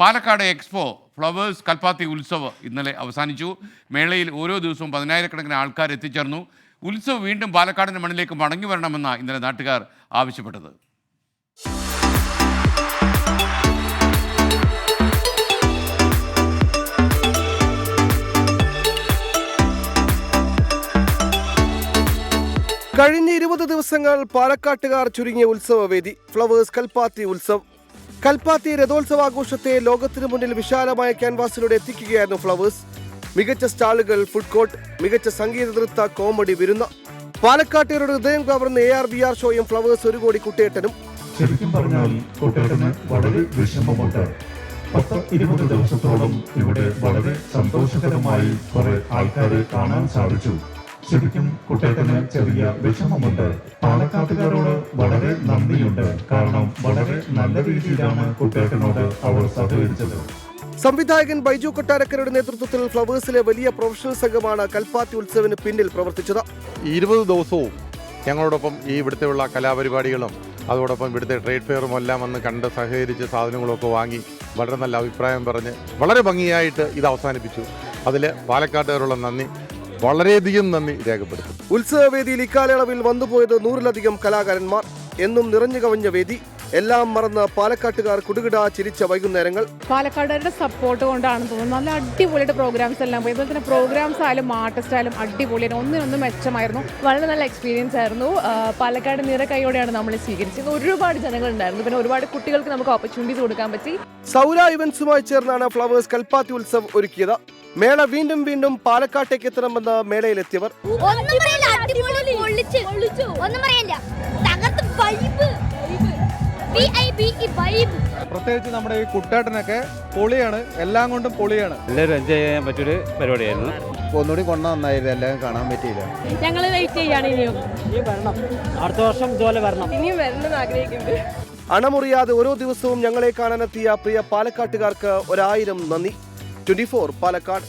Palakkad expo Flowers Kalpathi Utsav ഇന്നലെ അവസാനിച്ചു. മേളയിൽ ഓരോ ദിവസവും പതിനായിരക്കണക്കിന് ആൾക്കാർ എത്തിച്ചേർന്നു. ഉത്സവം വീണ്ടും പാലക്കാടിന്റെ മണ്ണിലേക്ക് മടങ്ങി വരണമെന്ന ഇന്നലെ നാട്ടുകാർ ആവശ്യപ്പെട്ടത്. കഴിഞ്ഞ ഇരുപത് ദിവസങ്ങൾ പാലക്കാട്ടുകാർ ചുരുങ്ങിയ ഉത്സവവേദി ഫ്ലവേഴ്സ് കൽപ്പാത്തി ഉത്സവ്. കൽപ്പാത്തി രഥോത്സവാഘോഷത്തെ ലോകത്തിനു മുന്നിൽ വിശാലമായ ക്യാൻവാസിലൂടെ എത്തിക്കുകയായിരുന്നു ഫ്ലവേഴ്സ്. മികച്ച സ്റ്റാളുകൾ ഫുഡ് കോർട്ട് മികച്ച സംഗീത നൃത്ത കോമഡി വിരുന്ന. പാലക്കാട്ടുകാരുടെ ഹൃദയം കവർന്ന എ ആർ ബി ആർ ഷോയും ഫ്ലവേഴ്സ് ഒരു കോടി കുട്ടിയേട്ടനും. ശരിക്കും പറഞ്ഞാൽ കുട്ടിയേട്ടന് വളരെ വിഷമമുണ്ട്. പത്ത് ഇരുപത് ദിവസത്തോളം ഇവിടെ വളരെ സന്തോഷകരമായി കുറെ ആൾക്കാരെ കാണാൻ സാധിച്ചു. ശരിക്കും കുട്ടിയേട്ടന് ചെറിയ വിഷമമുണ്ട്. പാലക്കാട്ടുകാരോട് വളരെ നന്ദിയുണ്ട്. കാരണം വളരെ നല്ല രീതിയിലാണ് കുട്ടികൾക്കിനോട് അവർ സഹകരിച്ചത്. സംവിധായകൻ ബൈജു കൊട്ടാരക്കരയുടെ നേതൃത്വത്തിൽ ഫ്ലവേഴ്സിലെ വലിയ പ്രൊഫഷണൽ സംഘമാണ് കൽപ്പാത്തി ഉത്സവിന് പിന്നിൽ പ്രവർത്തിച്ചത്. ഇരുപത് ദിവസവും ഞങ്ങളോടൊപ്പം ഈ ഇവിടുത്തെയുള്ള കലാപരിപാടികളും അതോടൊപ്പം ഇവിടുത്തെ ട്രേഡ് ഫെയറും എല്ലാം വന്ന് കണ്ട് സഹകരിച്ച് സാധനങ്ങളൊക്കെ വാങ്ങി വളരെ നല്ല അഭിപ്രായം പറഞ്ഞ് വളരെ ഭംഗിയായിട്ട് ഇത് അവസാനിപ്പിച്ചു. അതിൽ പാലക്കാട്ടുകാരുള്ള നന്ദി. വളരെയധികം നന്ദി രേഖപ്പെടുത്തും ഉത്സവവേദിയിൽ ഇക്കാലയളവിൽ വന്നുപോയത് നൂറിലധികം കലാകാരന്മാർ. എന്നും നിറഞ്ഞു കവിഞ്ഞ വേദി. എല്ലാം മറന്ന് പാലക്കാട്ടുകാർ കുടുകിടാ ചിരിച്ച വൈകുന്നേരങ്ങൾ. പാലക്കാടുകാരുടെ സപ്പോർട്ട് കൊണ്ടാണ് തോന്നുന്നത് നല്ല അടിപൊളിയായിട്ട് പ്രോഗ്രാംസ് എല്ലാം പോയി. അതുപോലെ തന്നെ പ്രോഗ്രാംസ് ആയാലും ആർട്ടിസ്റ്റ് ആയാലും അടിപൊളിയാണ് ഒന്നിനൊന്നും മെച്ചമായിരുന്നു. വളരെ നല്ല എക്സ്പീരിയൻസ് ആയിരുന്നു. പാലക്കാട് നിറ കൈയോടെയാണ് നമ്മൾ സ്വീകരിച്ചത്. ഒരുപാട് ജനങ്ങൾ ഉണ്ടായിരുന്നു. പിന്നെ ഒരുപാട് കുട്ടികൾക്ക് നമുക്ക് ഓപ്പർച്യൂണിറ്റീസ് കൊടുക്കാൻ പറ്റി. സൗര ഇവന്റ്സുമായി ചേർന്നാണ് ഫ്ലവേഴ്സ് കൽപ്പാത്തി ഉത്സവം ഒരുക്കിയത്. മേള വീണ്ടും വീണ്ടും പാലക്കാട്ടേക്ക് എത്തണമെന്ന് മേളയിലെത്തിയവർ. പ്രത്യേകിച്ച് നമ്മുടെ ഈ കുട്ടേട്ടനൊക്കെ പൊളിയാണ് എല്ലാം കൊണ്ടും പൊളിയാണ്. എല്ലാവരും എൻജോയ് ചെയ്യാൻ പറ്റിയൊരു പരിപാടിയായിരുന്നു. ഒന്നുകൂടി കൊണ്ട നന്നായിരുന്നു എല്ലാം കാണാൻ പറ്റിയില്ല. ഞങ്ങൾ വെയിറ്റ് ചെയ്യാണ് ഇനിയും. അടുത്ത വർഷം ഇതുപോലെ വരണം. ഇനിയും വരണം ആഗ്രഹിക്കുന്നുണ്ട്. അണമുറിയാതെ ഓരോ ദിവസവും ഞങ്ങളെ കാണാനെത്തിയ പ്രിയ പാലക്കാട്ടുകാർക്ക് ഒരായിരം നന്ദി. ട്വന്റി പാലക്കാട്